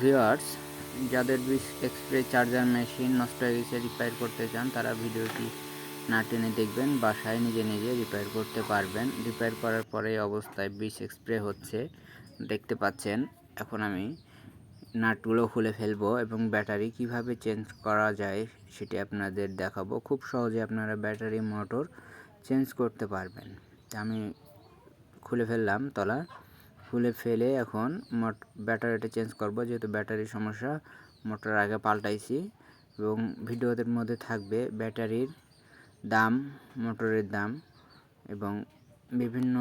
Viewers, যাদের বিশ এক্সপ্রে charger machine নষ্ট হয়ে গেছে রিপেয়ার করতে চান, তারা ভিডিওটি না টেনে দেখবেন, বাসায় নিজে নিজে রিপেয়ার করতে পারবেন। রিপেয়ার করার পরে অবস্থায় বিশ এক্সপ্রে হচ্ছে, দেখতে পাচ্ছেন। এখন আমি নাটগুলো খুলে ফেলব এবং ব্যাটারি কীভাবে চেঞ্জ করা যায় সেটি আপনাদের দেখাবো। খুব সহজে আপনারা ব্যাটারি মোটর চেঞ্জ করতে পারবেন। আমি খুলে ফেললাম তলা। খুলে ফেলে এখন মোট ব্যাটারিটা চেঞ্জ করব, যেহেতু ব্যাটারির সমস্যা, মোটর আগে পাল্টাইছি এবং ভিডিওদের মধ্যে থাকবে ব্যাটারির দাম, মোটরের দাম এবং বিভিন্ন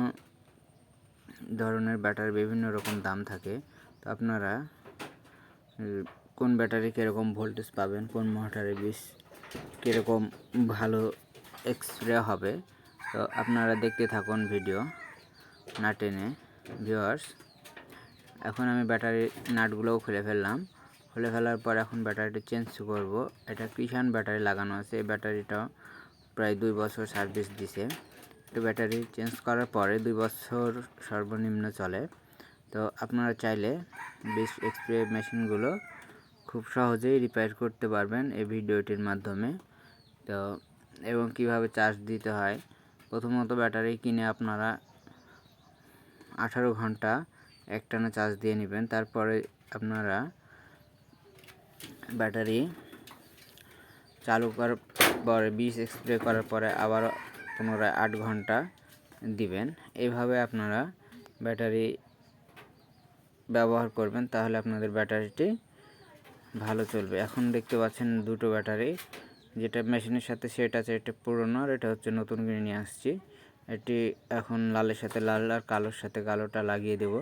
ধরনের ব্যাটারি বিভিন্ন রকম দাম থাকে। তো আপনারা কোন ব্যাটারি কীরকম ভোল্টেজ পাবেন, কোন মোটরে বেশ কীরকম ভালো এক্সরে হবে, তো আপনারা দেখতে থাকুন ভিডিও না টেনে। ভিওয়ার্স এখন আমি ব্যাটারি নাটগুলোও খুলে ফেললাম। খুলে ফেলার পর এখন ব্যাটারিটা চেঞ্জ করব। এটা কিষান ব্যাটারি লাগানো আছে। এই ব্যাটারিটা প্রায় দুই বছর সার্ভিস দিছে। তো ব্যাটারি চেঞ্জ করার পরে দুই বছর সর্বনিম্ন চলে। তো আপনারা চাইলে বেশ এক্সপ্রে মেশিনগুলো খুব সহজেই রিপেয়ার করতে পারবেন এই ভিডিওটির মাধ্যমে। তো এবং কীভাবে চার্জ দিতে হয়? প্রথমত ব্যাটারি কিনে আপনারা আঠারো ঘণ্টা একটানা চার্জ দিয়ে নেবেন। তারপরে আপনারা ব্যাটারি চালু করার পরে বিষ স্প্রে করার পরে আবার পুনরায় আট ঘণ্টা দিবেন। এইভাবে আপনারা ব্যাটারি ব্যবহার করবেন, তাহলে আপনাদের ব্যাটারিটি ভালো চলবে। এখন দেখতে পাচ্ছেন দুটো ব্যাটারি, যেটা মেশিনের সাথে সেট আছে, এটা পুরনো আর এটা হচ্ছে নতুন কিনে নিয়ে আসছি। এটি এখন লালের সাথে লাল আর কালোর সাথে কালোটা লাগিয়ে দেব।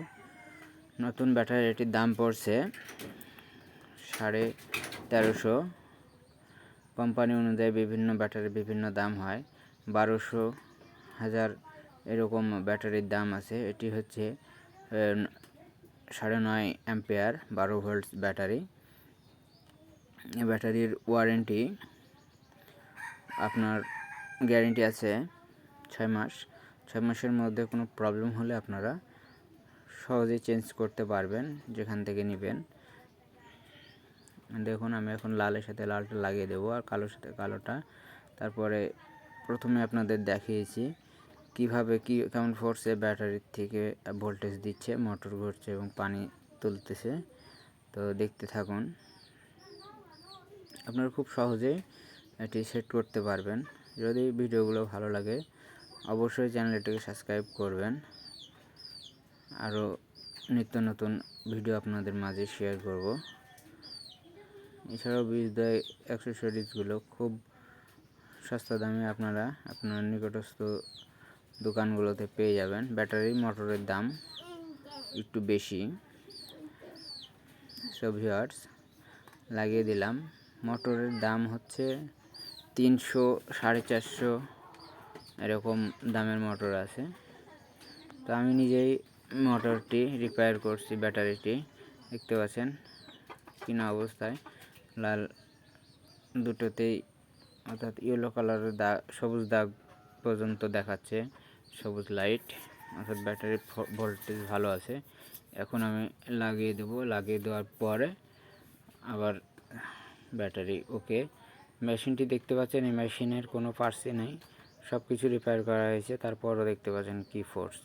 নতুন ব্যাটারি এটির দাম পড়ছে সাড়ে তেরোশো। কোম্পানি অনুযায়ী বিভিন্ন ব্যাটারির বিভিন্ন দাম হয়। বারোশো হাজার এরকম ব্যাটারির দাম আছে। এটি হচ্ছে সাড়ে নয় অ্যাম্পেয়ার, বারো ভোল্টস ব্যাটারি। ব্যাটারির ওয়ারেন্টি আপনার গ্যারেন্টি আছে ছয় মাস, ছয় মাসের মধ্যে কোনো প্রবলেম হলে আপনারা সহজেই চেঞ্জ করতে পারবেন, যেখান থেকে নেবেন। দেখুন, আমি এখন লালের সাথে লালটা লাগিয়ে দেবো আর কালোর সাথে কালোটা। তারপরে প্রথমে আপনাদের দেখিয়েছি কীভাবে কি, কেমন ফোর্সে ব্যাটারির থেকে ভোল্টেজ দিচ্ছে মোটর ঘুরছে এবং পানি তুলতেছে। তো দেখতে থাকুন, আপনারা খুব সহজেই এটি সেট করতে পারবেন। যদি ভিডিওগুলো ভালো লাগে অবশ্যই চ্যানেলটিকে সাবস্ক্রাইব করবেন। আরও নিত্য নতুন ভিডিও আপনাদের মাঝে শেয়ার করব। এছাড়াও বীজদয় অ্যাক্সেসরিজগুলো খুব সস্তা দামে আপনারা আপনার নিকটস্থ দোকানগুলোতে পেয়ে যাবেন। ব্যাটারি, মোটরের দাম একটু বেশি। সব ভিওয়ার্স লাগিয়ে দিলাম। মোটরের দাম হচ্ছে তিনশো সাড়ে চারশো এরকম দামের মোটর আছে। তো আমি নিজেই মোটরটি রিপেয়ার করছি ব্যাটারিটি দেখতে পাচ্ছেন কিনা অবস্থায়। লাল দুটোতেই অর্থাৎ ইয়েলো কালারের দাগ, সবুজ দাগ পর্যন্ত দেখাচ্ছে। সবুজ লাইট অর্থাৎ ব্যাটারির ভোল্টেজ ভালো আছে। এখন আমি লাগিয়ে দেবো। লাগিয়ে দেওয়ার পরে আবার ব্যাটারি ওকে মেশিনটি দেখতে পাচ্ছেন, এই মেশিনের কোনো পার্সই নেই। সব কিছু রিপেয়ার করা হয়েছে তারপরও দেখতে পাচ্ছেন কি ফোর্স